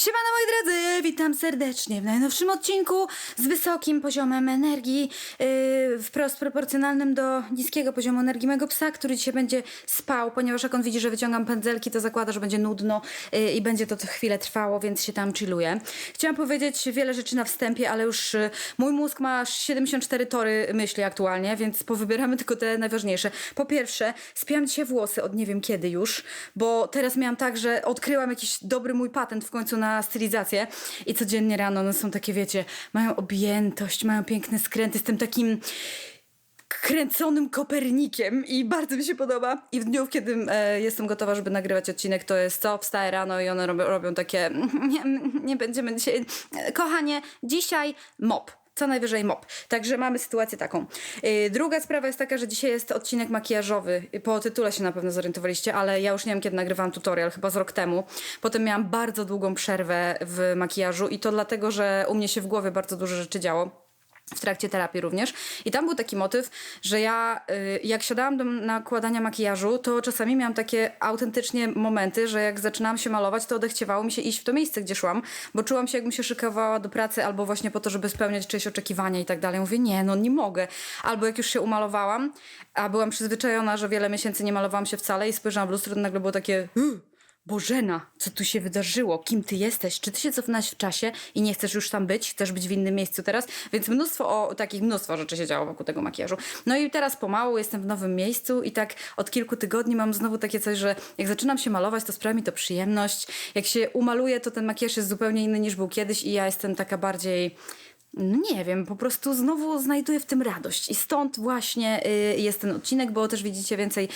Siemano moi drodzy, witam serdecznie w najnowszym odcinku z wysokim poziomem energii, yy, wprost proporcjonalnym do niskiego poziomu energii mojego psa, który dzisiaj będzie spał, ponieważ jak on widzi, że wyciągam pędzelki, to zakłada, że będzie nudno yy, i będzie to chwilę trwało, więc się tam chilluje. Chciałam powiedzieć wiele rzeczy na wstępie, ale już yy, mój mózg ma 74 tory myśli aktualnie, więc powybieramy tylko te najważniejsze. Po pierwsze, spiłam dzisiaj włosy od nie wiem kiedy już, bo teraz miałam tak, że odkryłam jakiś dobry mój patent w końcu na stylizację i codziennie rano one są takie, wiecie, mają objętość, mają piękne skręty, jestem takim kręconym Kopernikiem i bardzo mi się podoba. I w dniu, kiedy e, jestem gotowa, żeby nagrywać odcinek, to jest co? Wstaję rano i one robią, robią takie nie, nie będziemy dzisiaj... Kochanie, dzisiaj mop. Co najwyżej mop. Także mamy sytuację taką. Yy, druga sprawa jest taka, że dzisiaj jest odcinek makijażowy. Po tytule się na pewno zorientowaliście, ale ja już nie wiem, kiedy nagrywałam tutorial, chyba z rok temu. Potem miałam bardzo długą przerwę w makijażu i to dlatego, że u mnie się w głowie bardzo dużo rzeczy działo w trakcie terapii również. I tam był taki motyw, że ja y, jak siadałam do nakładania makijażu, to czasami miałam takie autentycznie momenty, że jak zaczynałam się malować, to odechciewało mi się iść w to miejsce, gdzie szłam, bo czułam się jakbym się szykowała do pracy albo właśnie po to, żeby spełniać czyjeś oczekiwania i tak dalej. Mówię, nie, no nie mogę. Albo jak już się umalowałam, a byłam przyzwyczajona, że wiele miesięcy nie malowałam się wcale i spojrzałam w lustro, to nagle było takie... "Ugh, Bożena, co tu się wydarzyło? Kim ty jesteś? Czy ty się cofnąłeś w czasie i nie chcesz już tam być? Chcesz być w innym miejscu teraz? Więc mnóstwo o takich mnóstwo rzeczy się działo wokół tego makijażu. No i teraz pomału jestem w nowym miejscu i tak od kilku tygodni mam znowu takie coś, że jak zaczynam się malować, to sprawia mi to przyjemność. Jak się umaluję, to ten makijaż jest zupełnie inny niż był kiedyś i ja jestem taka bardziej no nie wiem, po prostu znowu znajduję w tym radość. I stąd właśnie y, jest ten odcinek, bo też widzicie więcej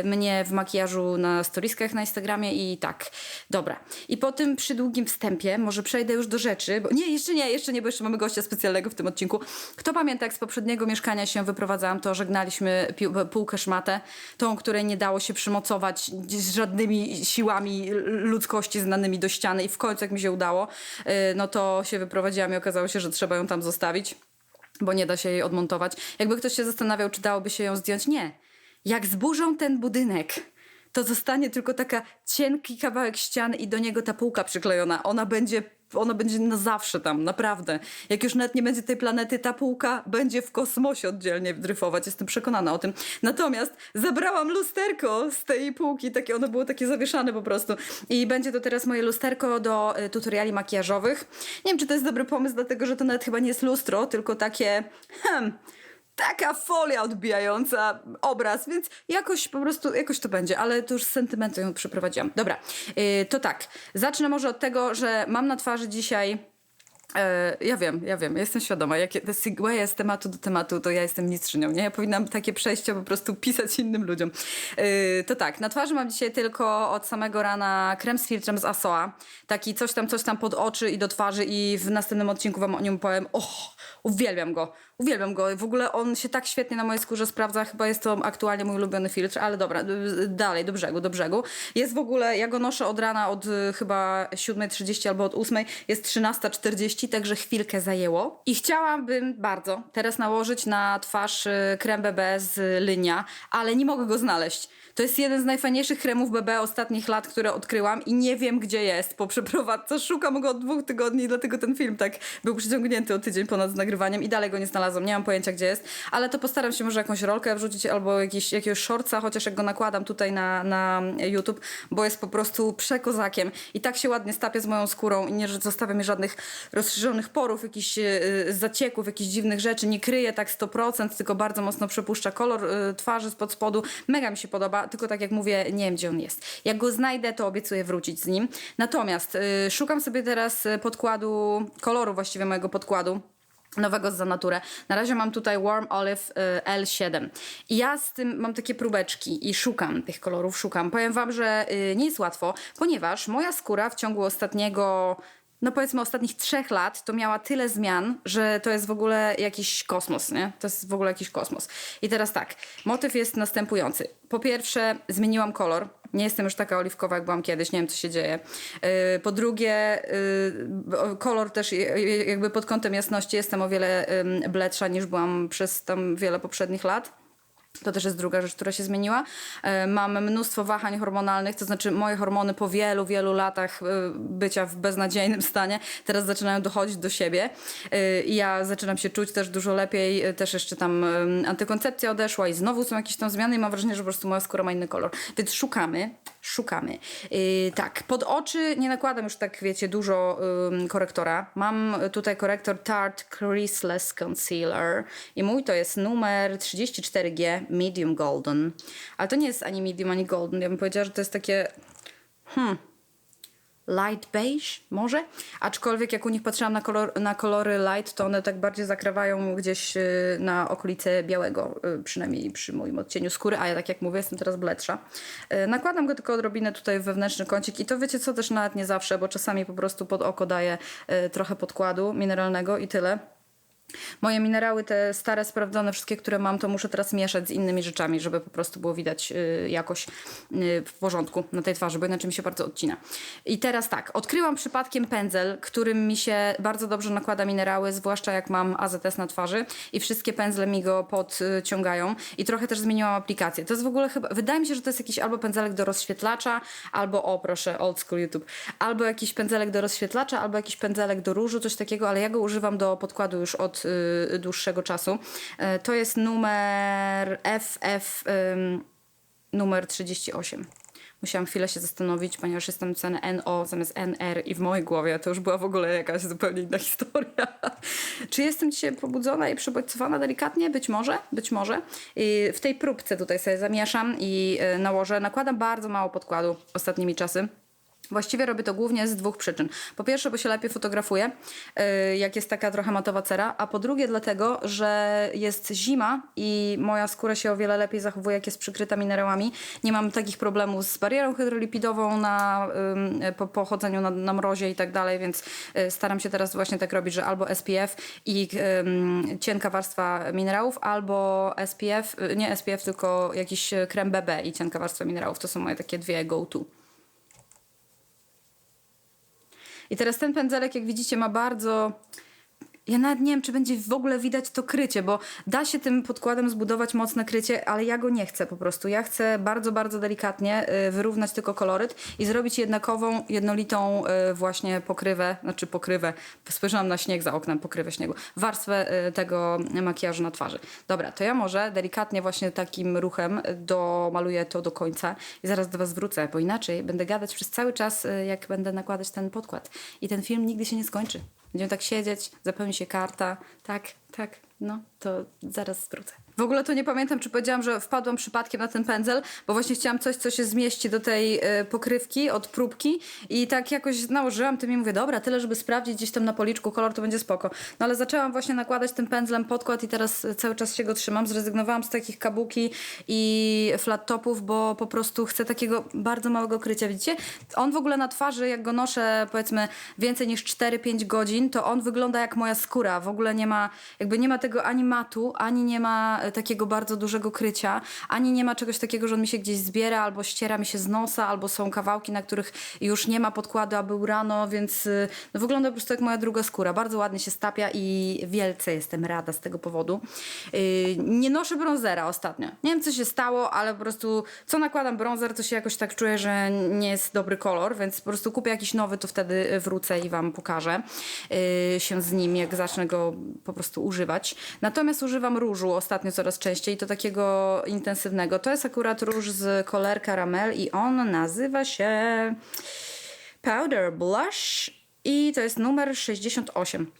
y, mnie w makijażu na storiskach na Instagramie i tak. Dobra. I po tym przydługim wstępie może przejdę już do rzeczy, bo nie, jeszcze nie, jeszcze nie, bo jeszcze mamy gościa specjalnego w tym odcinku. Kto pamięta, jak z poprzedniego mieszkania się wyprowadzałam, to żegnaliśmy pił- półkę szmatę, tą, której nie dało się przymocować z żadnymi siłami ludzkości znanymi do ściany i w końcu jak mi się udało, y, no to się wyprowadziłam i okazało się, że trzeba ją tam zostawić, bo nie da się jej odmontować. Jakby ktoś się zastanawiał, czy dałoby się ją zdjąć, nie. Jak zburzą ten budynek, to zostanie tylko taka cienki kawałek ściany i do niego ta półka przyklejona. Ona będzie, ona będzie na zawsze tam, naprawdę. Jak już nawet nie będzie tej planety, ta półka będzie w kosmosie oddzielnie dryfować. Jestem przekonana o tym. Natomiast zabrałam lusterko z tej półki, takie ono było takie zawieszane po prostu. I będzie to teraz moje lusterko do y, tutoriali makijażowych. Nie wiem, czy to jest dobry pomysł, dlatego że to nawet chyba nie jest lustro, tylko takie... Hmm, taka folia odbijająca obraz, więc jakoś po prostu, jakoś to będzie, ale to już z sentymentu ją przeprowadziłam. Dobra, yy, to tak, zacznę może od tego, że mam na twarzy dzisiaj E, ja wiem, ja wiem, jestem świadoma, jakie te segwaye z tematu do tematu, to ja jestem mistrzynią, nie? Ja powinnam takie przejścia po prostu pisać innym ludziom. E, to tak, na twarzy mam dzisiaj tylko od samego rana krem z filtrem z Asoa. Taki coś tam, coś tam pod oczy i do twarzy i w następnym odcinku wam o nim powiem. Och, uwielbiam go, uwielbiam go. W ogóle on się tak świetnie na mojej skórze sprawdza, chyba jest to aktualnie mój ulubiony filtr, ale dobra, dalej, do brzegu, do brzegu. Jest w ogóle, ja go noszę od rana, od y, chyba 7.30 albo od 8.00, jest 13.40, także chwilkę zajęło. I chciałabym bardzo teraz nałożyć na twarz y, krem BB z Lynia, ale nie mogę go znaleźć. To jest jeden z najfajniejszych kremów BB ostatnich lat, które odkryłam i nie wiem, gdzie jest po przeprowadzce. Szukam go od dwóch tygodni, dlatego ten film tak był przyciągnięty o tydzień ponad z nagrywaniem i dalej go nie znalazłam. Nie mam pojęcia, gdzie jest, ale to postaram się może jakąś rolkę wrzucić albo jakiś, jakiegoś shortsa, chociaż jak go nakładam tutaj na, na YouTube, bo jest po prostu przekozakiem i tak się ładnie stapia z moją skórą i nie zostawia mi żadnych rozszerzonych porów, jakichś yy, zacieków, jakichś dziwnych rzeczy, nie kryje tak 100%, tylko bardzo mocno przepuszcza kolor yy, twarzy spod spodu. Mega mi się podoba, tylko tak jak mówię, nie wiem gdzie on jest. Jak go znajdę, to obiecuję wrócić z nim. Natomiast szukam sobie teraz y, podkładu, koloru właściwie mojego podkładu nowego za naturę. Na razie mam tutaj Warm Olive y, L7. I ja z tym mam takie próbeczki i szukam tych kolorów, szukam. Powiem wam, że y, nie jest łatwo, ponieważ moja skóra w ciągu ostatniego no powiedzmy ostatnich trzech lat to miała tyle zmian, że to jest w ogóle jakiś kosmos, nie? To jest w ogóle jakiś kosmos. I teraz tak, motyw jest następujący. Po pierwsze, zmieniłam kolor. Nie jestem już taka oliwkowa, jak byłam kiedyś, nie wiem co się dzieje. Yy, po drugie, yy, kolor też jakby pod kątem jasności jestem o wiele bledsza niż byłam przez tam wiele poprzednich lat. To też jest druga rzecz, która się zmieniła. E, Mam mnóstwo wahań hormonalnych, to znaczy moje hormony po wielu, wielu latach e, bycia w beznadziejnym stanie teraz zaczynają dochodzić do siebie. E, ja zaczynam się czuć też dużo lepiej. Też jeszcze tam antykoncepcja odeszła i znowu są jakieś tam zmiany i mam wrażenie, że po prostu moja skóra ma inny kolor. Więc szukamy, szukamy. E, Tak, pod oczy nie nakładam już tak, wiecie, dużo em, korektora. Mam tutaj korektor Tarte Creaseless Concealer i mój to jest numer 34G Medium Golden. Ale to nie jest ani medium, ani golden. Ja bym powiedziała, że to jest takie light beige może? Aczkolwiek jak u nich patrzyłam na, kolor, na kolory light, to one tak bardziej zakrawają gdzieś y, na okolice białego, y, przynajmniej przy moim odcieniu skóry, a ja tak jak mówię, jestem teraz bledsza. Y, Nakładam go tylko odrobinę tutaj w wewnętrzny kącik i to wiecie co, też nawet nie zawsze, bo czasami po prostu pod oko daję trochę podkładu mineralnego i tyle. Moje minerały, te stare, sprawdzone, wszystkie, które mam, to muszę teraz mieszać z innymi rzeczami, żeby po prostu było widać y, jakoś y, w porządku na tej twarzy, bo inaczej mi się bardzo odcina. I teraz tak, odkryłam przypadkiem pędzel, którym mi się bardzo dobrze nakłada minerały, zwłaszcza jak mam AZS na twarzy i wszystkie pędzle mi go podciągają i trochę też zmieniłam aplikację. To jest w ogóle chyba, wydaje mi się, że to jest jakiś albo pędzelek do rozświetlacza, albo, o proszę, old school YouTube, albo jakiś pędzelek do rozświetlacza, albo jakiś pędzelek do różu, coś takiego, ale ja go używam do podkładu już od y, dłuższego czasu. Y, to jest numer FF numer 38. Musiałam chwilę się zastanowić, ponieważ jestem napisane NO zamiast NR i w mojej głowie to już była w ogóle jakaś zupełnie inna historia. Czy jestem dzisiaj pobudzona i przebodźcowana delikatnie? Być może, być może. I w tej próbce tutaj sobie zamieszam i y, nałożę. Nakładam bardzo mało podkładu ostatnimi czasy. Właściwie robię to głównie z dwóch przyczyn. Po pierwsze, bo się lepiej fotografuję, yy, jak jest taka trochę matowa cera, a po drugie dlatego, że jest zima i moja skóra się o wiele lepiej zachowuje, jak jest przykryta minerałami. Nie mam takich problemów z barierą hydrolipidową na, po, po chodzeniu na, na mrozie i tak dalej, więc yy, staram się teraz właśnie tak robić, że albo SPF i cienka warstwa minerałów, albo SPF, yy, nie SPF, tylko jakiś krem BB i cienka warstwa minerałów. To są moje takie dwie go-to. I teraz ten pędzelek, jak widzicie, ma bardzo. Ja nawet nie wiem, czy będzie w ogóle widać to krycie, bo da się tym podkładem zbudować mocne krycie, ale ja go nie chcę po prostu. Ja chcę bardzo, bardzo delikatnie y, wyrównać tylko koloryt i zrobić jednakową, jednolitą y, właśnie pokrywę, znaczy pokrywę, spojrzałam na śnieg za oknem, pokrywę śniegu, warstwę y, tego makijażu na twarzy. Dobra, to ja może delikatnie właśnie takim ruchem domaluję to do końca i zaraz do Was wrócę, bo inaczej będę gadać przez cały czas, jak będę nakładać ten podkład. I ten film nigdy się nie skończy. Będziemy tak siedzieć, zapełni się karta, tak, tak, no, to zaraz wrócę. W ogóle to nie pamiętam, czy powiedziałam, że wpadłam przypadkiem na ten pędzel, bo właśnie chciałam coś, co się zmieści do tej y, pokrywki od próbki i tak jakoś nałożyłam tym i mówię, dobra, tyle, żeby sprawdzić gdzieś tam na policzku kolor, to będzie spoko. No ale zaczęłam właśnie nakładać tym pędzlem podkład i teraz y, cały czas się go trzymam. Zrezygnowałam z takich kabuki i flat topów, bo po prostu chcę takiego bardzo małego krycia, widzicie? On w ogóle na twarzy, jak go noszę powiedzmy więcej niż 4-5 godzin, to on wygląda jak moja skóra. W ogóle nie ma, jakby nie ma tego ani matu, ani nie ma e, takiego bardzo dużego krycia, ani nie ma czegoś takiego, że on mi się gdzieś zbiera, albo ściera mi się z nosa, albo są kawałki, na których już nie ma podkładu, a był rano, więc y, no, wygląda po prostu jak moja druga skóra. Bardzo ładnie się stapia i wielce jestem rada z tego powodu. Yy, nie noszę bronzera ostatnio. Nie wiem, co się stało, ale po prostu co nakładam bronzer, to się jakoś tak czuję, że nie jest dobry kolor, więc po prostu kupię jakiś nowy, to wtedy wrócę i Wam pokażę yy, się z nim, jak zacznę go po prostu używać. Natomiast używam różu ostatnio coraz częściej, to takiego intensywnego. To jest akurat róż z Color Caramel i on nazywa się Powder Blush i to jest numer 68.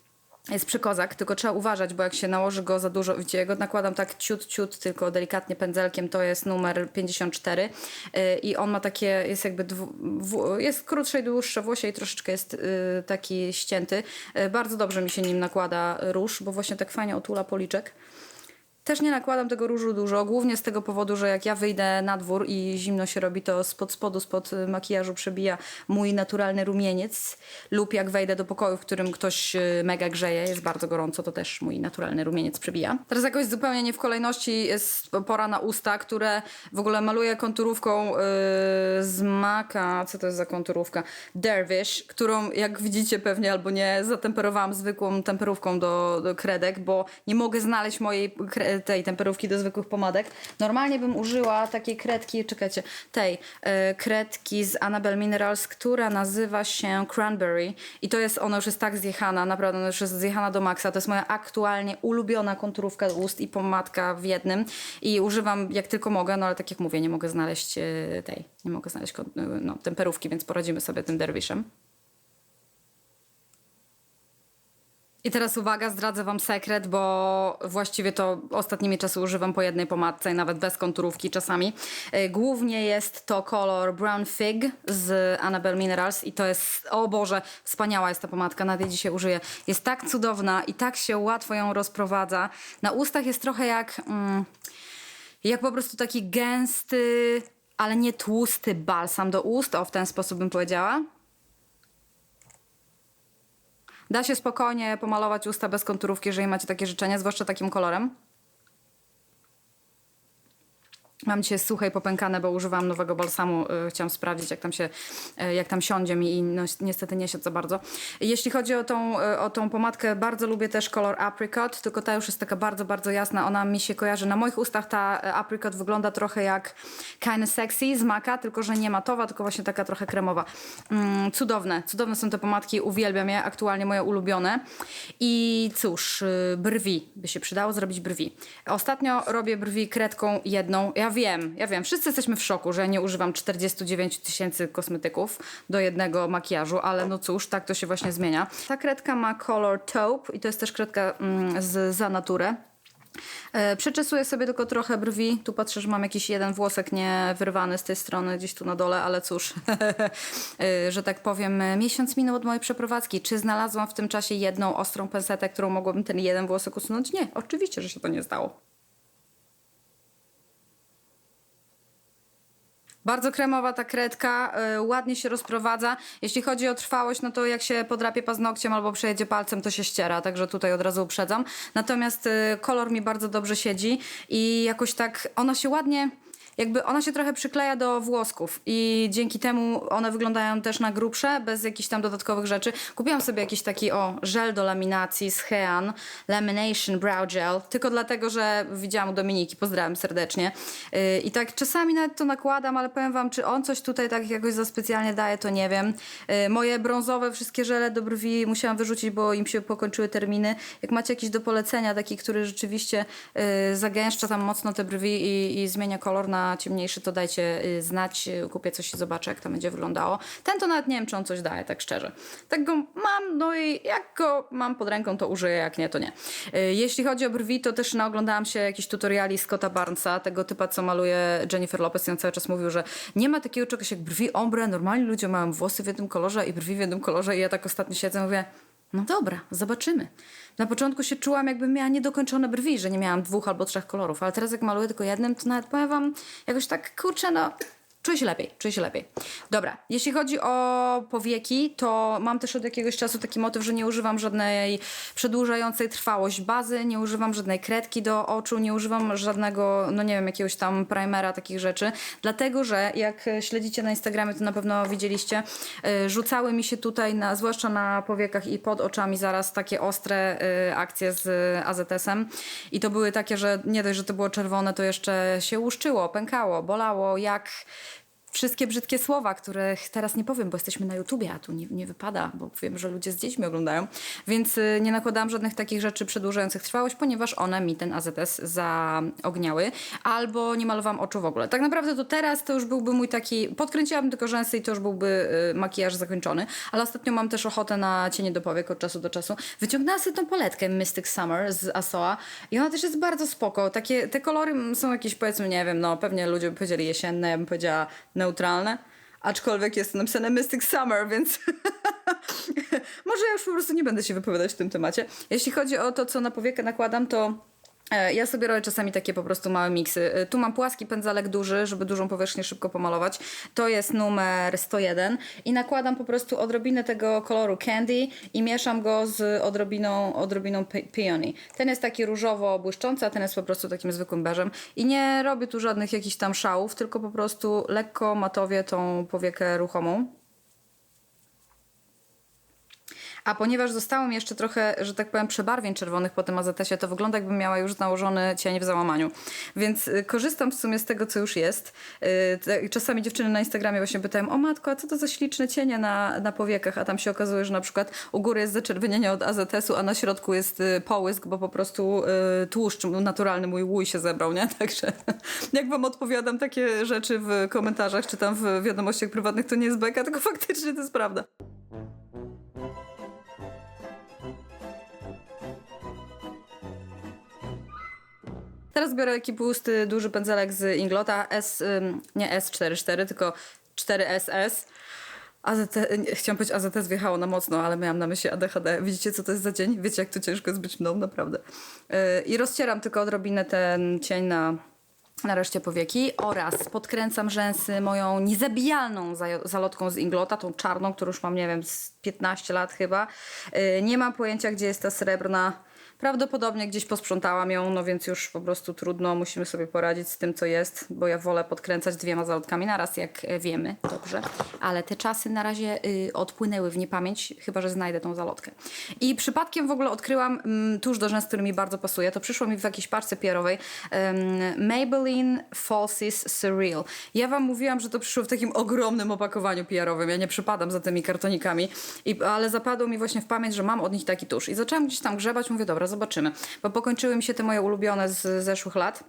Jest przykozak, tylko trzeba uważać, bo jak się nałoży go za dużo, widzicie, ja go nakładam tak ciut, ciut, tylko delikatnie pędzelkiem, to jest numer 54 yy, i on ma takie, jest jakby, dwu, w, jest krótsze i dłuższe włosie i troszeczkę jest yy, taki ścięty. Yy, bardzo dobrze mi się nim nakłada róż, bo właśnie tak fajnie otula policzek. Też nie nakładam tego różu dużo, głównie z tego powodu, że jak ja wyjdę na dwór i zimno się robi, to spod spodu, spod y, makijażu przebija mój naturalny rumieniec. Lub jak wejdę do pokoju, w którym ktoś y, mega grzeje, jest bardzo gorąco, to też mój naturalny rumieniec przebija. Teraz jakoś zupełnie nie w kolejności jest pora na usta, które w ogóle maluję konturówką yy, z Maka. Co to jest za konturówka? Dervish, którą jak widzicie pewnie albo nie, zatemperowałam zwykłą temperówką do, do kredek, bo nie mogę znaleźć mojej tej temperówki do zwykłych pomadek. Normalnie bym użyła takiej kredki, czekajcie, tej e, kredki z Annabelle Minerals, która nazywa się Cranberry i to jest, ona już jest tak zjechana, naprawdę ona już jest zjechana do maksa. To jest moja aktualnie ulubiona konturówka ust i pomadka w jednym i używam jak tylko mogę, no ale tak jak mówię, nie mogę znaleźć e, tej, nie mogę znaleźć kon- no, temperówki, więc poradzimy sobie tym derwiszem. I teraz uwaga, zdradzę wam sekret, bo właściwie to ostatnimi czasy używam po jednej pomadce i nawet bez konturówki czasami. E, Głównie jest to kolor Brown Fig z Annabelle Minerals i to jest, o Boże, wspaniała jest ta pomadka, nawet jej dzisiaj użyję. Jest tak cudowna i tak się łatwo ją rozprowadza. Na ustach jest trochę jak, mm, jak po prostu taki gęsty, ale nie tłusty balsam do ust, o w ten sposób bym powiedziała. Da się spokojnie pomalować usta bez konturówki, jeżeli macie takie życzenie, zwłaszcza takim kolorem. Mam dzisiaj suche i popękane, bo używam nowego balsamu. y, Chciałam sprawdzić, jak tam się, y, jak tam siądzie mi i no, niestety nie siadł za bardzo. Jeśli chodzi o tą, y, o tą pomadkę, bardzo lubię też kolor apricot, tylko ta już jest taka bardzo, bardzo jasna. Ona mi się kojarzy. Na moich ustach ta apricot wygląda trochę jak kind of sexy z maka, tylko że nie matowa, tylko właśnie taka trochę kremowa. Mm, cudowne, cudowne są te pomadki, uwielbiam je, aktualnie moje ulubione. I cóż, brwi, by się przydało zrobić brwi. Ostatnio robię brwi kredką jedną. Ja wiem, ja wiem, wszyscy jesteśmy w szoku, że ja nie używam 49 tysięcy kosmetyków do jednego makijażu, ale no cóż, tak to się właśnie zmienia. Ta kredka ma kolor taupe i to jest też kredka mm, z za naturę. E, Przeczesuję sobie tylko trochę brwi. Tu patrzę, że mam jakiś jeden włosek nie wyrwany z tej strony, gdzieś tu na dole, ale cóż, e, że tak powiem, miesiąc minął od mojej przeprowadzki. Czy znalazłam w tym czasie jedną ostrą pensetę, którą mogłabym ten jeden włosek usunąć? Nie, oczywiście, że się to nie stało. Bardzo kremowa ta kredka, y, ładnie się rozprowadza. Jeśli chodzi o trwałość, no to jak się podrapie paznokciem albo przejedzie palcem, to się ściera, także tutaj od razu uprzedzam. Natomiast y, kolor mi bardzo dobrze siedzi i jakoś tak ona się ładnie jakby ona się trochę przykleja do włosków i dzięki temu one wyglądają też na grubsze, bez jakichś tam dodatkowych rzeczy. Kupiłam sobie jakiś taki, o, żel do laminacji z Hean, Lamination Brow Gel, tylko dlatego, że widziałam u Dominiki, pozdrawiam serdecznie. Yy, I tak czasami nawet to nakładam, ale powiem wam, czy on coś tutaj tak jakoś za specjalnie daje, to nie wiem. Yy, moje brązowe wszystkie żele do brwi musiałam wyrzucić, bo im się pokończyły terminy. Jak macie jakiś do polecenia, taki, który rzeczywiście yy, zagęszcza tam mocno te brwi i, i zmienia kolor na ciemniejszy, to dajcie y, znać. Y, Kupię coś i zobaczę, jak to będzie wyglądało. Ten to nawet nie wiem, czy on coś daje, tak szczerze. Tak go mam, no i jak go mam pod ręką, to użyję, jak nie, to nie. Y, Jeśli chodzi o brwi, to też naoglądałam się jakichś tutoriali Scotta Barnesa, tego typa, co maluje Jennifer Lopez i on cały czas mówił, że nie ma takiego czegoś jak brwi ombre, normalni ludzie mają włosy w jednym kolorze i brwi w jednym kolorze i ja tak ostatnio siedzę i mówię, no dobra, zobaczymy. Na początku się czułam, jakbym miała niedokończone brwi, że nie miałam dwóch albo trzech kolorów, ale teraz jak maluję tylko jednym, to nawet powiem wam jakoś tak, kurczę, no... Czuję się lepiej, czuję się lepiej. Dobra, jeśli chodzi o powieki, to mam też od jakiegoś czasu taki motyw, że nie używam żadnej przedłużającej trwałość bazy, nie używam żadnej kredki do oczu, nie używam żadnego, no nie wiem, jakiegoś tam primera, takich rzeczy, dlatego, że jak śledzicie na Instagramie, to na pewno widzieliście, y, rzucały mi się tutaj, na, zwłaszcza na powiekach i pod oczami zaraz takie ostre y, akcje z AZS-em i to były takie, że nie dość, że to było czerwone, to jeszcze się łuszczyło, pękało, bolało, jak wszystkie brzydkie słowa, których teraz nie powiem, bo jesteśmy na YouTubie, a tu nie, nie wypada, bo wiem, że ludzie z dziećmi oglądają, więc y, nie nakładałam żadnych takich rzeczy przedłużających trwałość, ponieważ one mi ten AZS zaogniały, albo nie malowałam oczu w ogóle. Tak naprawdę to teraz to już byłby mój taki, podkręciłabym tylko rzęsy i to już byłby y, makijaż zakończony, ale ostatnio mam też ochotę na cienie do powiek od czasu do czasu. Wyciągnęłam sobie tą paletkę Mystic Summer z Asoa i ona też jest bardzo spoko. Takie, te kolory są jakieś powiedzmy, nie wiem, no pewnie ludzie by powiedzieli jesienne, ja bym powiedziała neutralne. Aczkolwiek jest napisane Mystic Summer, więc może ja już po prostu nie będę się wypowiadać w tym temacie. Jeśli chodzi o to, co na powiekę nakładam, to ja sobie robię czasami takie po prostu małe miksy. E, Tu mam płaski pędzelek duży, żeby dużą powierzchnię szybko pomalować. To jest numer 101 i nakładam po prostu odrobinę tego koloru candy i mieszam go z odrobiną, odrobiną pe- peony. Ten jest taki różowo błyszczący, a ten jest po prostu takim zwykłym beżem. I nie robię tu żadnych jakichś tam szałów, tylko po prostu lekko matowię tą powiekę ruchomą. A ponieważ zostało mi jeszcze trochę, że tak powiem, przebarwień czerwonych po tym azetesie, to wygląda jakbym miała już nałożony cień w załamaniu. Więc y, korzystam w sumie z tego, co już jest. Y, Czasami dziewczyny na Instagramie właśnie pytają, o matko, a co to za śliczne cienie na, na powiekach? A tam się okazuje, że na przykład u góry jest zaczerwienienie od azetesu, a na środku jest y, połysk, bo po prostu tłuszcz naturalny mój łój się zebrał, nie? Także jak wam odpowiadam takie rzeczy w komentarzach, czy tam w wiadomościach prywatnych, to nie jest beka, tylko faktycznie to jest prawda. Teraz biorę taki pusty, duży pędzelek z Inglota S, nie S44, tylko 4SS. AZT, nie, chciałam powiedzieć AZT wjechało na mocno, ale miałam na myśli ADHD. Widzicie, co to jest za dzień? Wiecie, jak to ciężko jest być mną, naprawdę. Yy, I rozcieram tylko odrobinę ten cień na, na reszcie powieki oraz podkręcam rzęsy moją niezabijalną zalotką z Inglota, tą czarną, którą już mam, nie wiem, z 15 lat chyba. Yy, nie mam pojęcia, gdzie jest ta srebrna. Prawdopodobnie gdzieś posprzątałam ją, no więc już po prostu trudno, musimy sobie poradzić z tym, co jest, bo ja wolę podkręcać dwiema zalotkami naraz, jak e, wiemy dobrze. Ale te czasy na razie y, odpłynęły w niepamięć, chyba że znajdę tą zalotkę. I przypadkiem w ogóle odkryłam mm, tuż do rzęs, który mi bardzo pasuje. To przyszło mi w jakiejś paczce PR-owej. Um, Maybelline Falsies Surreal. Ja wam mówiłam, że to przyszło w takim ogromnym opakowaniu PR-owym. Ja nie przypadam za tymi kartonikami, I, ale zapadło mi właśnie w pamięć, że mam od nich taki tusz. I zaczęłam gdzieś tam grzebać, mówię, dobra, zobaczymy. Bo pokończyły mi się te moje ulubione z zeszłych lat.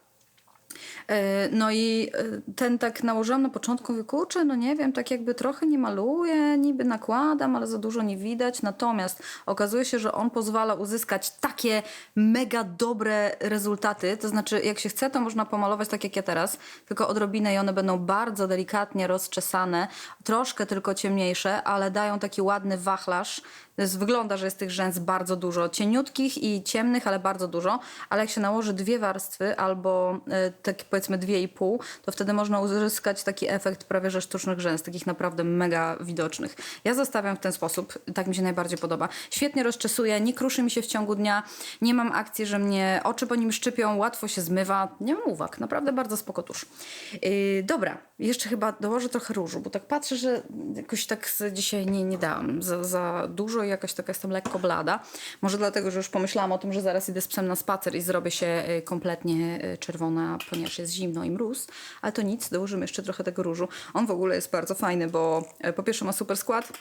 E, No i e, ten tak nałożyłam na początku, mówię, no nie wiem, tak jakby trochę nie maluję, niby nakładam, ale za dużo nie widać. Natomiast okazuje się, że on pozwala uzyskać takie mega dobre rezultaty. To znaczy, jak się chce, to można pomalować tak jak ja teraz, tylko odrobinę i one będą bardzo delikatnie rozczesane, troszkę tylko ciemniejsze, ale dają taki ładny wachlarz. Wygląda, że jest tych rzęs bardzo dużo. Cieniutkich i ciemnych, ale bardzo dużo. Ale jak się nałoży dwie warstwy albo e, takie powiedzmy dwie i pół, to wtedy można uzyskać taki efekt prawie że sztucznych rzęs, takich naprawdę mega widocznych. Ja zostawiam w ten sposób, tak mi się najbardziej podoba. Świetnie rozczesuje, nie kruszy mi się w ciągu dnia, nie mam akcji, że mnie oczy po nim szczypią, łatwo się zmywa, nie mam uwag, naprawdę bardzo spoko tusz. Yy, dobra, jeszcze chyba dołożę trochę różu, bo tak patrzę, że jakoś tak dzisiaj nie, nie dałam za, za dużo i jakaś taka jestem lekko blada. Może dlatego, że już pomyślałam o tym, że zaraz idę z psem na spacer i zrobię się y, kompletnie y, czerwona, ponieważ jest zimno i mróz, ale to nic, dołożymy jeszcze trochę tego różu. On w ogóle jest bardzo fajny, bo y, po pierwsze ma super skład,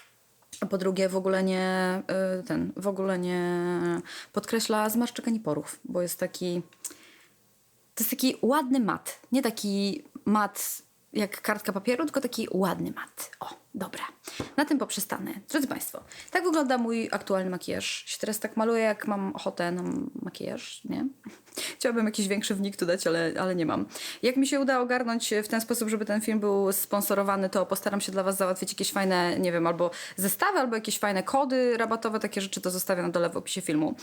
a po drugie w ogóle nie ten, w ogóle nie podkreśla zmarszczek ani porów, bo jest taki to jest taki ładny mat. Nie taki mat jak kartka papieru, tylko taki ładny mat. O, dobra. Na tym poprzestanę. Drodzy Państwo, tak wygląda mój aktualny makijaż. Się teraz tak maluję, jak mam ochotę na makijaż, nie? Chciałabym jakiś większy wnik tu dać, ale, ale nie mam. Jak mi się uda ogarnąć w ten sposób, żeby ten film był sponsorowany, to postaram się dla Was załatwić jakieś fajne, nie wiem, albo zestawy, albo jakieś fajne kody rabatowe, takie rzeczy, to zostawię na dole w opisie filmu.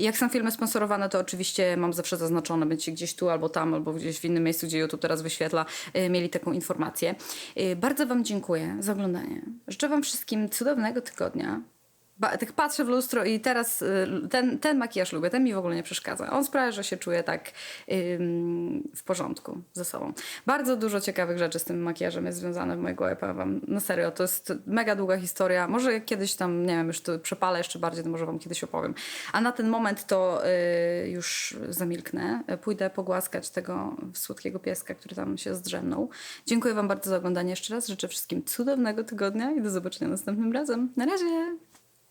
Jak są filmy sponsorowane, to oczywiście mam zawsze zaznaczone, będzie gdzieś tu, albo tam, albo gdzieś w innym miejscu, gdzie YouTube teraz wyświetla, yy, mieli taką informację. Yy, Bardzo Wam dziękuję za oglądanie. Życzę Wam wszystkim cudownego tygodnia. Ba, tak patrzę w lustro i teraz y, ten, ten makijaż lubię, ten mi w ogóle nie przeszkadza. On sprawia, że się czuję tak ym, w porządku ze sobą. Bardzo dużo ciekawych rzeczy z tym makijażem jest związane w mojej głowie, powiem wam. No serio, to jest mega długa historia. Może kiedyś tam, nie wiem, już to przepalę jeszcze bardziej, to może wam kiedyś opowiem. A na ten moment to y, już zamilknę. Pójdę pogłaskać tego słodkiego pieska, który tam się zdrzemnął. Dziękuję wam bardzo za oglądanie jeszcze raz. Życzę wszystkim cudownego tygodnia i do zobaczenia następnym razem. Na razie!